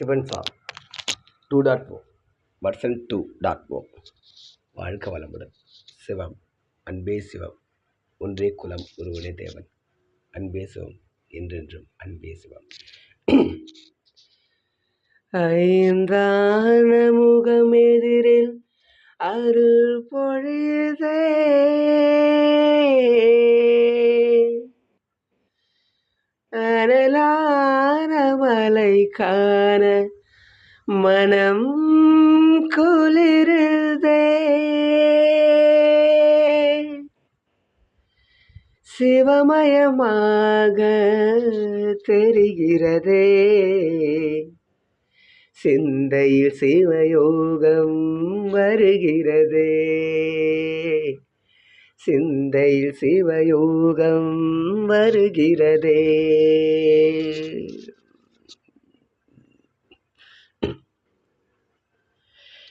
Sivan song two dot O version two dot O வாழ்க வளமுடன். சிவம். அன்பே சிவம். ஒன்றே குலம் ஒருவனே தேவன். அன்பே சிவம். என்றென்றும் அன்பே சிவம். ஐந்தான முகமெதிரில் அருள் பொழுதே அனலா மலை காண மனம் குளிருதே. சிவமயமாக தெரிகிறதே. சிந்தையில் சிவயோகம் வருகிறதே. சிந்தையில் சிவயோகம் வருகிறதே.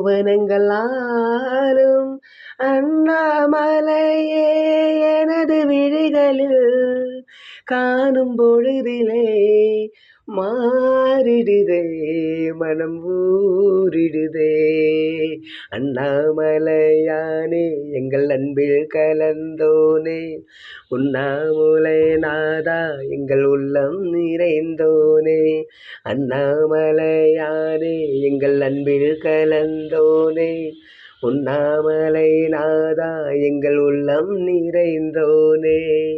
புவனங்கள் ஆளும் அண்ணாமலையே எனது விழிகளில் காணும் பொழுதிலே மாறிடுதே மனம் ஊறிடுதே. அண்ணாமலையானே எங்கள் அன்பில் கலந்தோனே. உண்ணாமுலை நாதா எங்கள் உள்ளம் நிறைந்தோனே. அண்ணாமலையானே எங்கள் அன்பில் கலந்தோனே. உண்ணாமலை நாதா எங்கள் உள்ளம் நிறைந்தோனே.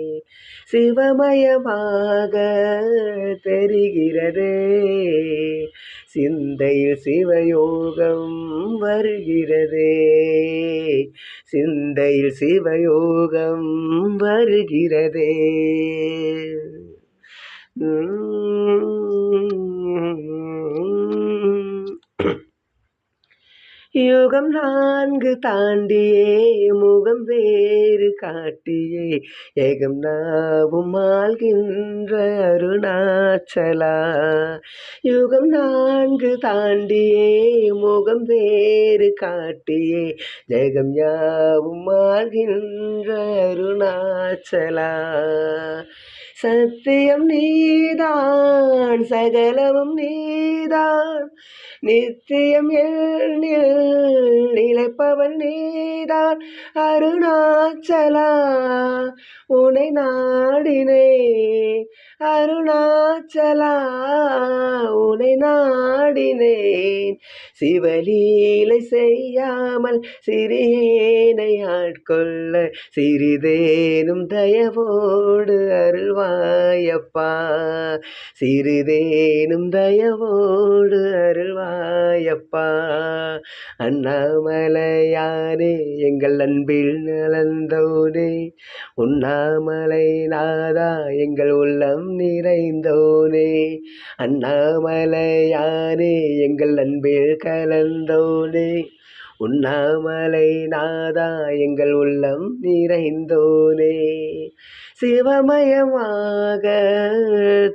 சிவமயமாக தெரிகிறதே. சிந்தையில் சிவயோகம் வருகிறதே. சிந்தையில் சிவயோகம் வருகிறதே. யுகம் நான்கு தாண்டியே முகம் வேறு காட்டியே. ஏகம் நாவும் ஆள்கின்ற அருணாச்சலா. யுகம் நான்கு தாண்டியே முகம் வேறு காட்டியே. ஜெகம் யாவும் ஆள்கின்ற அருணாச்சலா. சத்தியம் நீதான் சகலமும் நீதான். நித்தியம் நிலைப்பவன் நீதான் அருணாச்சலா. உனை நாடினே அருணாச்சலா. உனை நாடினேன் சிவலீலை செய்யாமல் சிறியேனை ஆட்கொள்ள சிறிதேனும் தயவோடு அருள்வாயப்பா. சிறிதேனும் தயவோடு அருள்வாயப்பா. அண்ணாமலையானே எங்கள் அன்பில் நலந்தோனே. உண்ணாமலை நாதா எங்கள் உள்ளம் நிறைந்தோனே. அண்ணாமலையானே எங்கள் அன்பில் கலந்தோனே உண்ணாமலை நாதா எங்கள் உள்ளம் நிறைந்தோனே. சிவமயமாக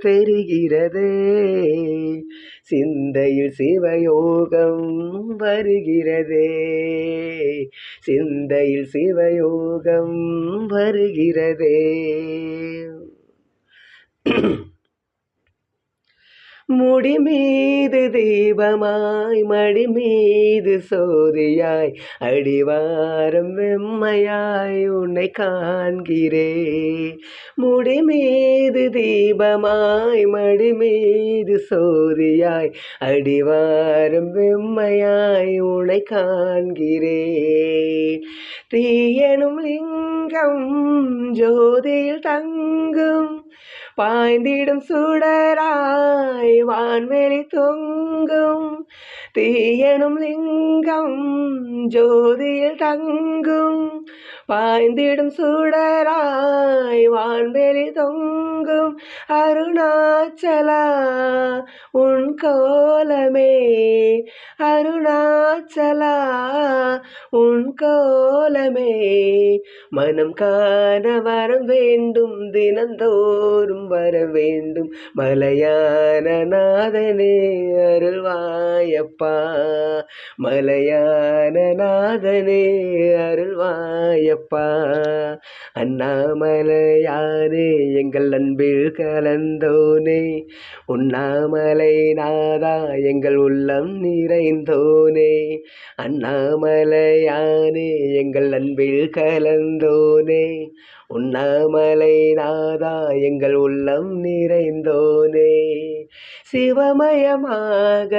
தெரிகிறதே. சிந்தையில் சிவயோகம் வருகிறதே. சிந்தையில் சிவயோகம் வருகிறதே. முடி மீது தீபமாய் மடி மீது சோதியாய் அடிவாரம் வெம்மையாய் உன்னை காண்கிறே. முடி மீது தீபமாய் மடி மீது சோதியாய் அடிவாரம் வெம்மையாய் உன்னை காண்கிறே. தீயனும் லிங்கம் ஜோதியில் தங்கும் பாய்ந்திடும் சுடராய் வான்வெளி தொங்கும். தீயனும் லிங்கம் ஜோதியில் தங்கும். பாய்ந்திடும் சுடராய் வான்வெளி தொங்கும் அருணாச்சலா உன் கோலமே. அருணாச்சலா உன் கோலமே. மனம் காண வர வேண்டும் தினந்தோறும் வர வேண்டும். மலையான நாதனே அருள்வாயப்பா. மலையான நாதனே அருள்வாயப்பா. அண்ணாமலையானே எங்கள் அன்பில் கலந்தோனே. உண்ணாமலை நாதா எங்கள் உள்ளம் நிறைந்தோனே. அண்ணாமலையானே எங்கள் அன்பில் கலந்தோனே. உண்ணாமலை நாதா எங்கள் உள்ளம் நிறைந்தோனே. சிவமயமாக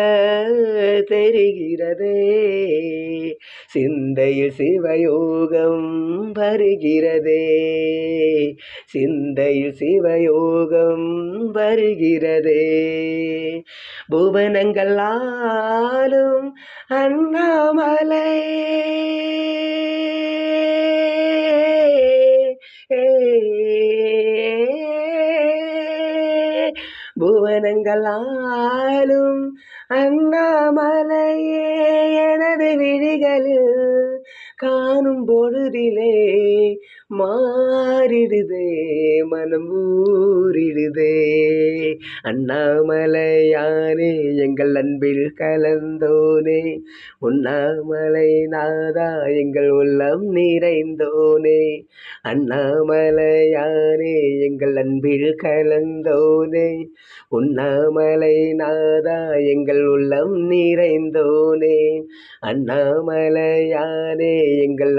தெரிகிறதே. சிந்தையில் சிவயோகம் வருகிறதே. சிந்தையில் சிவயோகம் வருகிறதே. புவனங்கள் ஆளும் அண்ணாமலை. ஏ ஆளும் அண்ணாமலையே எனது விழிகளில் காணும் பொழுதிலே மாறிடுதே மனம் ஊறிடுதே. அண்ணாமலையானே எங்கள் அன்பில் கலந்தோனே. உண்ணாமலை நாதா எங்கள் உள்ளம் நிறைந்தோனே. அண்ணாமலையானே எங்கள் அன்பில் கலந்தோனே. உண்ணாமலை நாதா எங்கள் உள்ளம் நிறைந்தோனே. அண்ணாமலையானே எங்கள்